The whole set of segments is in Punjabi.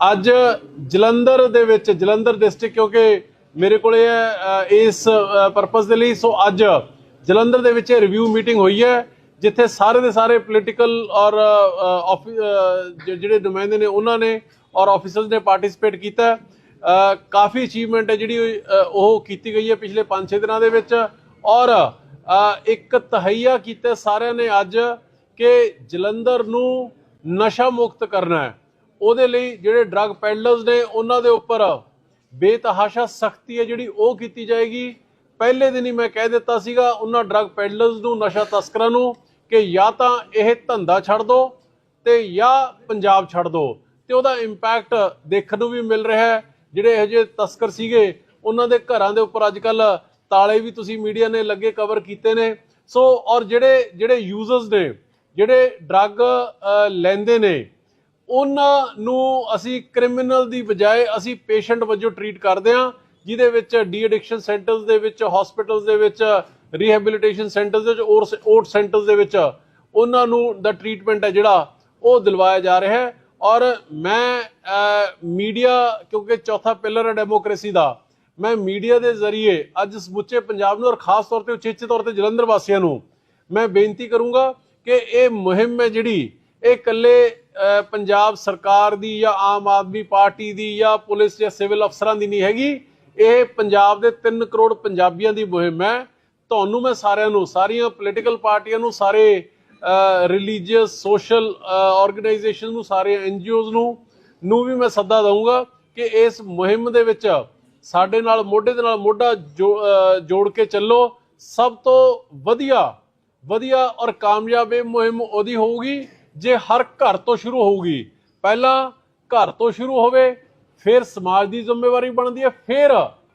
ਅੱਜ ਜਲੰਧਰ ਦੇ ਵਿੱਚ ਜਲੰਧਰ ਡਿਸਟ੍ਰਿਕਟ ਕਿਉਂਕਿ ਮੇਰੇ ਕੋਲੇ ਹੈ ਇਸ ਪਰਪਸ ਦੇ ਲਈ ਸੋ ਅੱਜ ਜਲੰਧਰ ਦੇ ਵਿੱਚ ਰਿਵਿਊ ਮੀਟਿੰਗ ਹੋਈ ਹੈ ਜਿੱਥੇ ਸਾਰੇ ਦੇ ਸਾਰੇ ਪੋਲੀਟੀਕਲ ਔਰ ਅ, ਜਿਹੜੇ ਨੁਮਾਇੰਦੇ ਨੇ ਉਹਨਾਂ ਨੇ ਔਰ ਆਫੀਸਰਸ ਨੇ ਪਾਰਟਿਸਿਪੇਟ ਕੀਤਾ ਕਾਫੀ ਅਚੀਵਮੈਂਟ ਹੈ ਜਿਹੜੀ ਉਹ ਕੀਤੀ ਗਈ ਹੈ ਪਿਛਲੇ 5-6 ਦਿਨਾਂ ਦੇ ਵਿੱਚ ਔਰ ਇੱਕ ਤਹਈਆ ਕੀਤਾ ਸਾਰਿਆਂ ਨੇ ਅੱਜ ਕਿ ਜਲੰਧਰ ਨੂੰ ਨਸ਼ਾ ਮੁਕਤ ਕਰਨਾ ਹੈ। ਉਹਦੇ ਲਈ ਜਿਹੜੇ ਡਰੱਗ ਪੈਡਲਰਸ ਨੇ, ਉਹਨਾਂ ਦੇ ਉੱਪਰ ਬੇਤਹਾਸ਼ਾ ਸਖਤੀ ਹੈ ਜਿਹੜੀ ਉਹ ਕੀਤੀ ਜਾਏਗੀ। ਪਹਿਲੇ ਦਿਨ ਹੀ ਮੈਂ ਕਹਿ ਦਿੱਤਾ ਸੀਗਾ ਉਹਨਾਂ ਡਰੱਗ ਪੈਡਲਰਸ ਨੂੰ, ਨਸ਼ਾ ਤਸਕਰਾਂ ਨੂੰ ਕਿ ਜਾਂ ਤਾਂ ਇਹ ਧੰਦਾ ਛੱਡ ਦਿਓ ਤੇ ਜਾਂ ਪੰਜਾਬ ਛੱਡ ਦਿਓ ਤੇ ਉਹਦਾ ਇੰਪੈਕਟ ਦੇਖਣ ਨੂੰ ਵੀ ਮਿਲ ਰਿਹਾ ਹੈ। ਜਿਹੜੇ ਇਹੋ ਜਿਹੇ ਤਸਕਰ ਸੀਗੇ, ਉਹਨਾਂ ਦੇ ਘਰਾਂ ਦੇ ਉੱਪਰ ਅੱਜ ਕੱਲ ਤਾਲੇ ਵੀ ਤੁਸੀਂ ਮੀਡੀਆ ਨੇ ਲੱਗੇ ਕਵਰ ਕੀਤੇ ਨੇ। ਸੋ, ਔਰ ਜਿਹੜੇ ਜਿਹੜੇ ਯੂਜ਼ਰਸ ਨੇ, ਜਿਹੜੇ ਡਰੱਗ ਲੈਂਦੇ ਨੇ ਉਹਨਾਂ ਨੂੰ ਅਸੀਂ ਕ੍ਰਿਮੀਨਲ ਦੀ ਬਜਾਏ ਅਸੀਂ ਪੇਸ਼ੈਂਟ ਵਜੋਂ ਟਰੀਟ ਕਰਦੇ ਹਾਂ, ਜਿਹਦੇ ਵਿੱਚ ਡੀ ਐਡਿਕਸ਼ਨ ਸੈਂਟਰਸ ਦੇ ਵਿੱਚ ਹਸਪੀਟਲਸ ਦੇ ਵਿੱਚ ਰੀਹੈਬਿਲਿਟੇਸ਼ਨ ਸੈਂਟਰਸ ਦੇ ਵਿੱਚ ਓਟ ਸੈਂਟਰਸ ਦੇ ਵਿੱਚ ਉਹਨਾਂ ਨੂੰ ਦਾ ਟਰੀਟਮੈਂਟ ਹੈ ਜਿਹੜਾ ਉਹ ਦਿਲਵਾਇਆ ਜਾ ਰਿਹਾ ਹੈ। ਔਰ ਮੈਂ ਮੀਡੀਆ ਕਿਉਂਕਿ ਚੌਥਾ ਪਿਲਰ ਹੈ ਡੈਮੋਕ੍ਰੇਸੀ ਦਾ, ਮੈਂ ਮੀਡੀਆ ਦੇ ਜ਼ਰੀਏ ਅੱਜ ਸਮੁੱਚੇ ਪੰਜਾਬ ਨੂੰ ਔਰ ਖਾਸ ਤੌਰ ਤੇ ਉਚੇਚੇ ਤੌਰ ਤੇ ਜਲੰਧਰ ਵਾਸੀਆਂ ਨੂੰ ਮੈਂ ਬੇਨਤੀ ਕਰੂੰਗਾ ਕਿ ਇਹ ਮੁਹਿੰਮ ਹੈ ਜਿਹੜੀ ਇਹ ਇਕੱਲੇ ਪੰਜਾਬ ਸਰਕਾਰ ਦੀ ਜਾਂ ਆਮ ਆਦਮੀ ਪਾਰਟੀ ਦੀ ਜਾਂ ਪੁਲਿਸ ਜਾਂ ਸਿਵਲ ਅਫਸਰਾਂ ਦੀ ਨਹੀਂ ਹੈਗੀ। ਇਹ ਪੰਜਾਬ ਦੇ 3 ਕਰੋੜ ਪੰਜਾਬੀਆਂ ਦੀ ਮੁਹਿੰਮ ਹੈ। ਤੁਹਾਨੂੰ ਮੈਂ ਸਾਰਿਆਂ ਨੂੰ, ਸਾਰੀਆਂ ਪੋਲੀਟੀਕਲ ਪਾਰਟੀਆਂ ਨੂੰ, ਸਾਰੇ ਰਿਲੀਜੀਅਸ ਸੋਸ਼ਲ ਆਰਗੇਨਾਈਜੇਸ਼ਨ ਨੂੰ, ਸਾਰੇ ਐਨਜੀਓਜ਼ ਨੂੰ ਨੂੰ ਵੀ ਮੈਂ ਸੱਦਾ ਦਊਂਗਾ ਕਿ ਇਸ ਮੁਹਿੰਮ ਦੇ ਵਿੱਚ ਸਾਡੇ ਨਾਲ, ਮੋਢੇ ਦੇ ਨਾਲ ਮੋਢਾ ਜੋ- ਜੋੜ ਕੇ ਚੱਲੋ। ਸਭ ਤੋਂ ਵਧੀਆ ਵਧੀਆ ਔਰ ਕਾਮਯਾਬ ਇਹ ਮੁਹਿੰਮ ਉਹਦੀ ਹੋਊਗੀ। ਜੇ ਹਰ ਘਰ ਤੋਂ ਸ਼ੁਰੂ ਹੋਊਗੀ, ਪਹਿਲਾਂ ਘਰ ਤੋਂ ਸ਼ੁਰੂ ਹੋਵੇ, ਫਿਰ ਸਮਾਜ ਦੀ ਜ਼ਿੰਮੇਵਾਰੀ ਬਣਦੀ ਹੈ, ਫਿਰ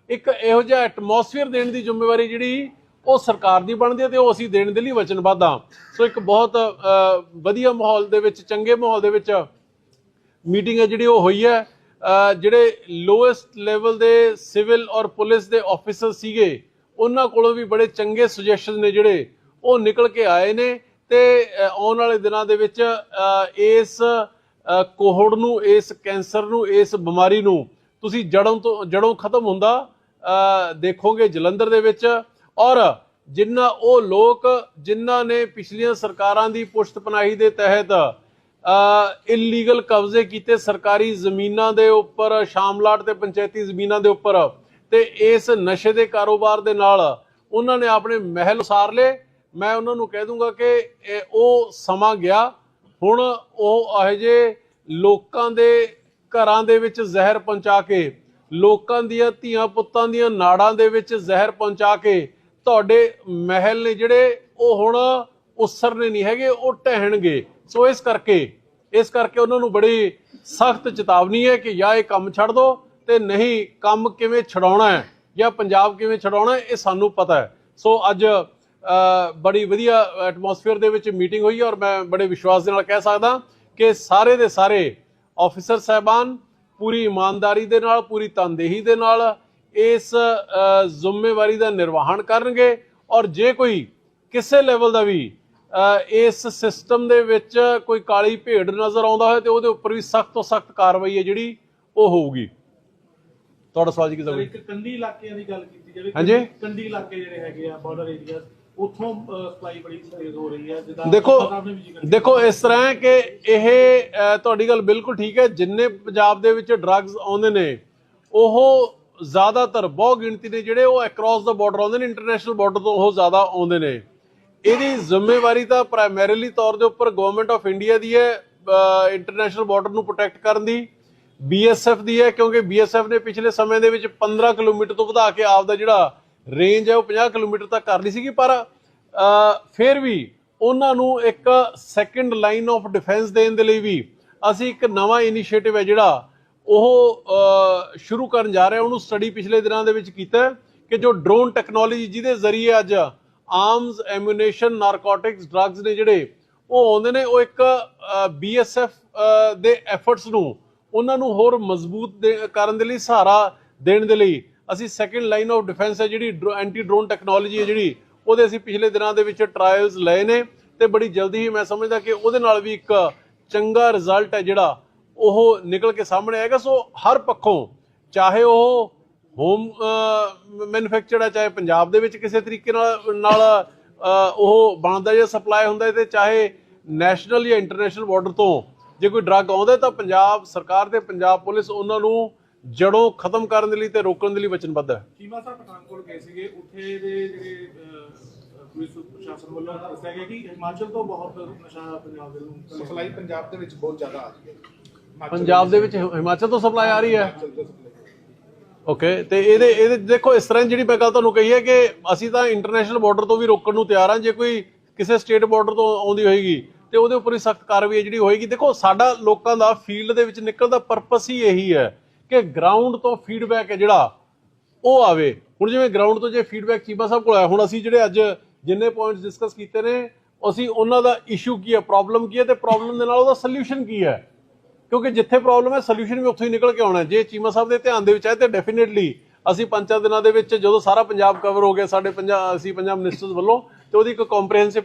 ਇੱਕ ਇਹੋ ਜਿਹਾ ਐਟਮੋਸਫੀਅਰ ਦੇਣ ਦੀ ਜ਼ਿੰਮੇਵਾਰੀ ਜਿਹੜੀ ਉਹ ਸਰਕਾਰ ਦੀ ਬਣਦੀ ਹੈ ਤੇ ਉਹ ਅਸੀਂ ਦੇਣ ਦੇ ਲਈ ਵਚਨਬੱਧ ਹਾਂ। ਸੋ ਇੱਕ ਬਹੁਤ ਵਧੀਆ ਮਾਹੌਲ ਦੇ ਵਿੱਚ, ਚੰਗੇ ਮਾਹੌਲ ਦੇ ਵਿੱਚ ਮੀਟਿੰਗ ਹੈ ਜਿਹੜੀ ਉਹ ਹੋਈ ਹੈ। ਜਿਹੜੇ ਲੋਐਸਟ ਲੈਵਲ ਦੇ ਸਿਵਲ ਔਰ ਪੁਲਿਸ ਦੇ ਆਫੀਸਰ ਸੀਗੇ, ਉਹਨਾਂ ਕੋਲੋਂ ਵੀ ਬੜੇ ਚੰਗੇ ਸੁਜੈਸ਼ਨ ਨੇ ਜਿਹੜੇ, ਉਹ ਨਿਕਲ ਕੇ ਆਏ ਨੇ। ਤੇ ਆਉਣ ਵਾਲੇ ਦਿਨਾਂ ਦੇ ਵਿੱਚ ਇਸ ਕੋਹੜ ਨੂੰ, ਇਸ ਕੈਂਸਰ ਨੂੰ, ਇਸ ਬਿਮਾਰੀ ਨੂੰ ਤੁਸੀਂ ਜੜੋਂ ਤੋਂ, ਜੜੋਂ ਖਤਮ ਹੁੰਦਾ ਅਹ ਦੇਖੋਗੇ ਜਲੰਧਰ ਦੇ ਵਿੱਚ ਔਰ ਜਿਨ੍ਹਾਂ ਉਹ ਲੋਕ ਜਿਨ੍ਹਾਂ ਨੇ ਪਿਛਲੀਆਂ ਸਰਕਾਰਾਂ ਦੀ ਪੁਸ਼ਤਪਨਾਹੀ ਦੇ ਤਹਿਤ ਇਲੀਗਲ ਕਬਜ਼ੇ ਕੀਤੇ ਸਰਕਾਰੀ ਜ਼ਮੀਨਾਂ ਦੇ ਉੱਪਰ, ਸ਼ਾਮਲਾਟ ਤੇ ਪੰਚਾਇਤੀ ਜ਼ਮੀਨਾਂ ਦੇ ਉੱਪਰ ਤੇ ਇਸ ਨਸ਼ੇ ਦੇ ਕਾਰੋਬਾਰ ਦੇ ਨਾਲ ਉਹਨਾਂ ਨੇ ਆਪਣੇ ਮਹਿਲ ਉਸਾਰ ਲਏ ਮੈਂ ਉਹਨਾਂ ਨੂੰ ਕਹਿ ਦੂੰਗਾ ਕਿ ਉਹ ਸਮਾਂ ਗਿਆ, ਹੁਣ ਉਹ ਇਹੋ ਜਿਹੇ ਲੋਕਾਂ ਦੇ ਘਰਾਂ ਦੇ ਵਿੱਚ ਜ਼ਹਿਰ ਪਹੁੰਚਾ ਕੇ, ਲੋਕਾਂ ਦੀਆਂ ਧੀਆਂ ਪੁੱਤਾਂ ਦੀਆਂ ਨਾੜਾਂ ਦੇ ਵਿੱਚ ਜ਼ਹਿਰ ਪਹੁੰਚਾ ਕੇ ਤੁਹਾਡੇ ਮਹਿਲ ਨੇ ਜਿਹੜੇ ਉਹ ਹੁਣ ਉਸਰਨੇ ਨਹੀਂ ਹੈਗੇ, ਉਹ ਢਹਿਣਗੇ ਸੋ ਇਸ ਕਰਕੇ ਇਸ ਕਰਕੇ ਉਹਨਾਂ ਨੂੰ ਬੜੀ ਸਖਤ ਚੇਤਾਵਨੀ ਹੈ ਕਿ ਜਾਂ ਇਹ ਕੰਮ ਛੱਡ ਦਿਓ ਤੇ ਨਹੀਂ ਕੰਮ ਕਿਵੇਂ ਛਡਾਉਣਾ ਹੈ ਜਾਂ ਪੰਜਾਬ ਕਿਵੇਂ ਛਡਾਉਣਾ ਇਹ ਸਾਨੂੰ ਪਤਾ ਹੈ। ਸੋ ਅੱਜ ਬੜੀ ਵਧੀਆ ਐਟਮੋਸਫੇਅਰ ਦੇ ਵਿੱਚ ਮੀਟਿੰਗ ਹੋਈ ਔਰ ਮੈਂ ਬੜੇ ਵਿਸ਼ਵਾਸ ਦੇ ਨਾਲ ਕਹਿ ਸਕਦਾ ਕਿ ਸਾਰੇ ਦੇ ਸਾਰੇ ਆਫੀਸਰ ਸਹਿਬਾਨ ਪੂਰੀ ਇਮਾਨਦਾਰੀ ਦੇ ਨਾਲ ਪੂਰੀ ਤਨਦੇਹੀ ਦੇ ਨਾਲ ਇਸ ਜ਼ਿੰਮੇਵਾਰੀ ਦਾ ਨਿਰਵਾਹਨ ਕਰਨਗੇ ਔਰ ਜੇ ਕੋਈ ਕਿਸੇ ਲੈਵਲ ਦਾ ਵੀ ਇਸ ਸਿਸਟਮ ਦੇ ਵਿੱਚ ਕੋਈ ਕਾਲੀ ਭੇਡ ਨਜ਼ਰ ਆਉਂਦਾ ਹੋਵੇ ਤੇ ਉਹਦੇ ਉੱਪਰ ਵੀ ਸਖਤ ਤੋਂ ਸਖਤ ਕਾਰਵਾਈ ਹੈ ਜਿਹੜੀ ਉਹ ਹੋਊਗੀ। ਤੁਹਾਡਾ ਸਵਾਲ ਜੀ ਕੀ ਇੱਕ ਕੰਢੀ ਇਲਾਕਿਆਂ ਦੀ ਗੱਲ ਕੀਤੀ ਜਾਵੇ ਕੰਢੀ ਇਲਾਕੇ ਜਿਹੜੇ ਹੈਗੇ ਆ ਬਾਰਡਰ ਏਰੀਆ ਉੱਥੋਂ ਸਪਲਾਈ ਬੜੀ ਤੇਜ਼ ਹੋ ਰਹੀ ਹੈ ਜਿੱਦਾਂ ਦੇਖੋ ਦੇਖੋ ਇਸ ਤਰ੍ਹਾਂ ਹੈ ਕਿ ਇਹ ਤੁਹਾਡੀ ਗੱਲ ਬਿਲਕੁਲ ਠੀਕ ਹੈ। ਜਿੰਨੇ ਪੰਜਾਬ ਦੇ ਵਿੱਚ ਡਰੱਗਸ ਆਉਂਦੇ ਨੇ ਉਹ ਜ਼ਿਆਦਾਤਰ ਬਹੁ ਗਿਣਤੀ ਨੇ ਜਿਹੜੇ ਉਹ ਅਕ੍ਰੋਸ ਦਾ ਬਾਰਡਰ ਆਉਂਦੇ ਨੇ ਇੰਟਰਨੈਸ਼ਨਲ ਬਾਰਡਰ ਤੋਂ ਉਹ ਜ਼ਿਆਦਾ ਆਉਂਦੇ ਨੇ। ਇਹਦੀ ਜ਼ਿੰਮੇਵਾਰੀ ਤਾਂ ਪ੍ਰਾਇਮਰੀਲੀ ਤੌਰ ਦੇ ਉੱਪਰ ਗਵਰਨਮੈਂਟ ਆਫ ਇੰਡੀਆ ਦੀ ਹੈ ਇੰਟਰਨੈਸ਼ਨਲ ਬਾਰਡਰ ਨੂੰ ਪ੍ਰੋਟੈਕਟ ਕਰਨ ਦੀ। ਬੀਐਸਐਫ ਦੀ ਹੈ ਕਿਉਂਕਿ ਬੀਐਸਐਫ ਨੇ ਪਿਛਲੇ ਸਮੇਂ ਦੇ ਵਿੱਚ 15 ਕਿਲੋਮੀਟਰ ਤੋਂ ਵਧਾ ਕੇ ਆਪਦਾ ਜਿਹੜਾ ਰੇਂਜ ਹੈ ਉਹ 50 ਕਿਲੋਮੀਟਰ ਤੱਕ ਕਰ ਲਈ ਸੀਗੀ, ਪਰ ਫਿਰ ਵੀ ਉਹਨਾਂ ਨੂੰ ਇੱਕ ਸੈਕੰਡ ਲਾਈਨ ਆਫ ਡਿਫੈਂਸ ਦੇਣ ਦੇ ਲਈ ਵੀ ਅਸੀਂ ਇੱਕ ਨਵਾਂ ਇਨੀਸ਼ੀਏਟਿਵ ਹੈ ਜਿਹੜਾ ਉਹ ਸ਼ੁਰੂ ਕਰਨ ਜਾ ਰਹੇ ਹਾਂ। ਉਹਨੂੰ ਸਟੱਡੀ ਪਿਛਲੇ ਦਿਨਾਂ ਦੇ ਵਿੱਚ ਕੀਤਾ ਕਿ ਜੋ ਡਰੋਨ ਟੈਕਨੋਲੋਜੀ ਜਿਹਦੇ ਜ਼ਰੀਏ ਅੱਜ ਆਰਮਸ ਐਮੂਨੇਸ਼ਨ ਨਾਰਕੋਟਿਕਸ ਡਰੱਗਸ ਨੇ ਜਿਹੜੇ ਉਹ ਆਉਂਦੇ ਨੇ, ਉਹ ਇੱਕ ਬੀਐਸਐਫ ਦੇ ਐਫਰਟਸ ਨੂੰ ਉਹਨਾਂ ਨੂੰ ਹੋਰ ਮਜ਼ਬੂਤ ਦੇ- ਕਰਨ ਦੇ ਲਈ ਸਹਾਰਾ ਦੇਣ ਦੇ ਲਈ ਅਸੀਂ ਸੈਕੰਡ ਲਾਈਨ ਆਫ ਡਿਫੈਂਸ ਹੈ ਜਿਹੜੀ ਐਂਟੀ ਡਰੋਨ ਟੈਕਨੋਲੋਜੀ ਹੈ ਜਿਹੜੀ, ਉਹਦੇ ਅਸੀਂ ਪਿਛਲੇ ਦਿਨਾਂ ਦੇ ਵਿੱਚ ਟ੍ਰਾਇਲਸ ਲਏ ਨੇ ਤੇ ਬੜੀ ਜਲਦੀ ਹੀ ਮੈਂ ਸਮਝਦਾ ਕਿ ਉਹਦੇ ਨਾਲ ਵੀ ਇੱਕ ਚੰਗਾ ਰਿਜ਼ਲਟ ਹੈ ਜਿਹੜਾ, ਉਹ ਨਿਕਲ ਕੇ ਸਾਹਮਣੇ ਆਏਗਾ। ਸੋ ਹਰ ਪੱਖੋਂ, ਚਾਹੇ ਉਹ ਹੋਮ ਮੈਨੂਫੈਕਚਰਡ ਹੈ, ਚਾਹੇ ਪੰਜਾਬ ਦੇ ਵਿੱਚ ਕਿਸੇ ਤਰੀਕੇ ਨਾਲ ਨਾਲ ਉਹ ਬਣਦਾ ਜਾਂ ਸਪਲਾਈ ਹੁੰਦਾ ਹੈ ਤੇ ਚਾਹੇ ਨੈਸ਼ਨਲ ਜਾਂ ਇੰਟਰਨੈਸ਼ਨਲ ਬਾਰਡਰ ਤੋਂ ਜੇ ਕੋਈ ਡਰੱਗ ਆਉਂਦਾ ਤਾਂ ਪੰਜਾਬ ਸਰਕਾਰ ਤੇ ਪੰਜਾਬ ਪੁਲਿਸ ਉਹਨਾਂ ਨੂੰ ਜੜੋਂ ਖਤਮ ਕਰਨ ਦੇ ਲਈ ਤੇ ਰੋਕਣ ਦੇ ਲਈ ਵਚਨਬੱਧ ਹੈ। ਚੀਮਾ ਸਾਹਿਬ ਪਠਾਨਕੋਟ ਗਏ ਸੀਗੇ। ਉੱਥੇ ਦੇ ਜਿਹੜੇ ਪੁਲਿਸ ਪ੍ਰਸ਼ਾਸਨ ਵੱਲੋਂ ਦੱਸਿਆ ਗਿਆ ਕਿ ਹਿਮਾਚਲ ਤੋਂ ਬਹੁਤ ਨਸ਼ਾ ਪੰਜਾਬ ਦੇ ਨੂੰ ਸਪਲਾਈ ਪੰਜਾਬ ਦੇ ਵਿੱਚ ਬਹੁਤ ਜ਼ਿਆਦਾ ਆ ਰਹੀ ਹੈ। ਪੰਜਾਬ ਦੇ ਵਿੱਚ ਹਿਮਾਚਲ ਤੋਂ ਸਪਲਾਈ ਆ ਰਹੀ ਹੈ। ਓਕੇ ਤੇ ਇਹਦੇ ਇਹਦੇ ਦੇਖੋ ਇਸ ਤਰ੍ਹਾਂ ਜਿਹੜੀ ਮੈਂ ਗੱਲ ਤੁਹਾਨੂੰ ਕਹੀ ਹੈ ਕਿ ਅਸੀਂ ਤਾਂ ਇੰਟਰਨੈਸ਼ਨਲ ਬਾਰਡਰ ਤੋਂ ਵੀ ਰੋਕਣ ਨੂੰ ਤਿਆਰ ਹਾਂ। ਜੇ ਕੋਈ ਕਿਸੇ ਸਟੇਟ ਬਾਰਡਰ ਤੋਂ ਆਉਂਦੀ ਹੋਏਗੀ ਤੇ ਉਹਦੇ ਉੱਪਰ ਹੀ ਸਖਤ ਕਾਰਵਾਈ ਜਿਹੜੀ ਹੋਏਗੀ। ਦੇਖੋ ਸਾਡਾ ਲੋਕਾਂ ਦਾ ਫੀਲਡ ਦੇ ਵਿੱਚ ਨਿਕਲਣ ਦਾ ਪਰਪਸ ਹੀ ਇਹੀ ਹੈ। ਕਿ ਗਰਾਊਂਡ ਤੋਂ ਫੀਡਬੈਕ ਹੈ ਜਿਹੜਾ, ਉਹ ਆਵੇ। ਹੁਣ ਜਿਵੇਂ ਗਰਾਊਂਡ ਤੋਂ ਜੇ ਫੀਡਬੈਕ ਚੀਮਾ ਸਾਹਿਬ ਕੋਲ ਆਇਆ, ਹੁਣ ਅਸੀਂ ਜਿਹੜੇ ਅੱਜ ਜਿੰਨੇ ਪੁਆਇੰਟਸ ਡਿਸਕਸ ਕੀਤੇ ਨੇ, ਅਸੀਂ ਉਹਨਾਂ ਦਾ ਇਸ਼ੂ ਕੀ ਹੈ ਪ੍ਰੋਬਲਮ ਕੀ ਹੈ ਤੇ ਪ੍ਰੋਬਲਮ ਦੇ ਨਾਲ ਉਹਦਾ ਸੋਲੂਸ਼ਨ ਕੀ ਹੈ। ਕਿਉਂਕਿ ਜਿੱਥੇ ਪ੍ਰੋਬਲਮ ਹੈ ਸੋਲੂਸ਼ਨ ਵੀ ਉੱਥੋਂ ਹੀ ਨਿਕਲ ਕੇ ਆਉਣਾ ਜੇ ਚੀਮਾ ਸਾਹਿਬ ਦੇ ਧਿਆਨ ਦੇ ਵਿੱਚ ਆਏ ਤੇ ਡੈਫੀਨਿਟਲੀ ਅਸੀਂ ਪੰਚਾਂ ਦਿਨਾਂ ਦੇ ਵਿੱਚ ਜਦੋਂ ਸਾਰਾ ਪੰਜਾਬ ਕਵਰ ਹੋ ਗਿਆ, ਸਾਡੇ ਪੰਜਾਬ ਅਸੀਂ ਪੰਜਾਬ ਮਿਨਿਸਟਰਸ ਵੱਲੋਂ, ਤੇ ਉਹਦੀ ਇੱਕ ਕੰਪਰੀਹੈਂਸਿਵ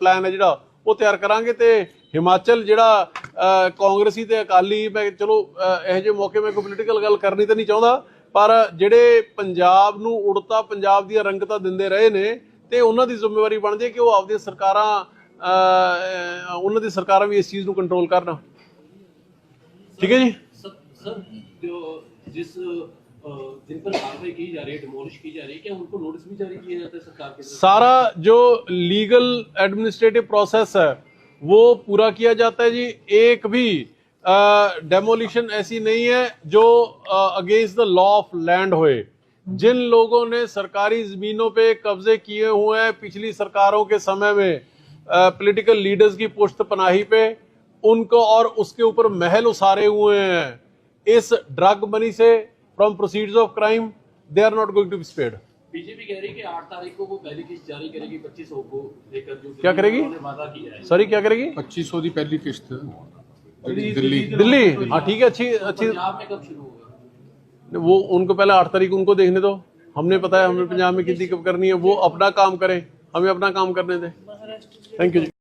ਪਲਾਨ ਹੈ ਜਿਹੜਾ, ਉਹ ਤਿਆਰ ਕਰਾਂਗੇ ਤੇ ਹਿਮਾਚਲ ਜਿਹੜਾ ਅਹ, ਕਾਂਗਰਸੀ ਤੇ ਅਕਾਲੀ ਮੈਂ ਚਲੋ ਅਹ, ਇਹੋ ਜਿਹੇ ਮੌਕੇ ਮੈਂ ਕੋਈ ਪੋਲੀਟੀਕਲ ਗੱਲ ਕਰਨੀ ਤਾਂ ਨਹੀਂ ਚਾਹੁੰਦਾ ਪਰ ਜਿਹੜੇ ਪੰਜਾਬ ਨੂੰ ਉੜਤਾ ਪੰਜਾਬ ਦੀਆਂ ਰੰਗਤਾਂ ਦਿੰਦੇ ਰਹੇ ਨੇ ਤੇ ਉਹਨਾਂ ਦੀ ਜ਼ਿੰਮੇਵਾਰੀ ਬਣਦੀ ਹੈ ਕਿ ਉਹ ਆਪਦੀਆਂ ਸਰਕਾਰਾਂ ਅਹ, ਅਹ, ਉਹਨਾਂ ਦੀ ਸਰਕਾਰਾਂ ਵੀ ਇਸ ਚੀਜ਼ ਨੂੰ ਕੰਟਰੋਲ ਕਰਨ ਠੀਕ ਹੈ ਜੀ सर सर जो जिस अ, जिन पर कार्रवाई की जा रही है डिमोलिश की जा रही है क्या उनको नोटिस भी जारी किया जाता है सरकार की तरफ से? सारा जो लीगल एडमिनिस्ट्रेटिव प्रोसेस है वो पूरा किया जाता है जी। एक भी डेमोलिशन ऐसी नहीं है जो against the law of land होए। जिन लोगों ने सरकारी जमीनों पे कब्जे किए हुए हैं पिछली सरकारों के समय में पॉलिटिकल लीडर्स की पुश्त पनाही पे, उनको और उसके ऊपर महल उसारे हुए हैं। इस ड्रग मनी से from proceeds of crime they are not going to be spared BJP कह रही है कि आठ तारीख को वो पहली किस्त जारी करेगी पच्चीस को लेकर जो क्या करेगी? सॉरी क्या करेगी? पच्चीस सौ की पहली किस्त। दिल्ली दिल्ली हाँ ठीक है अच्छी तो अच्छी। में कब शुरू होगा? वो उनको पहले आठ तारीख उनको देखने दो। हमने पता है हमें पंजाब में कितनी कब करनी है। वो अपना काम करें। हमें अपना काम करने दें। Thank you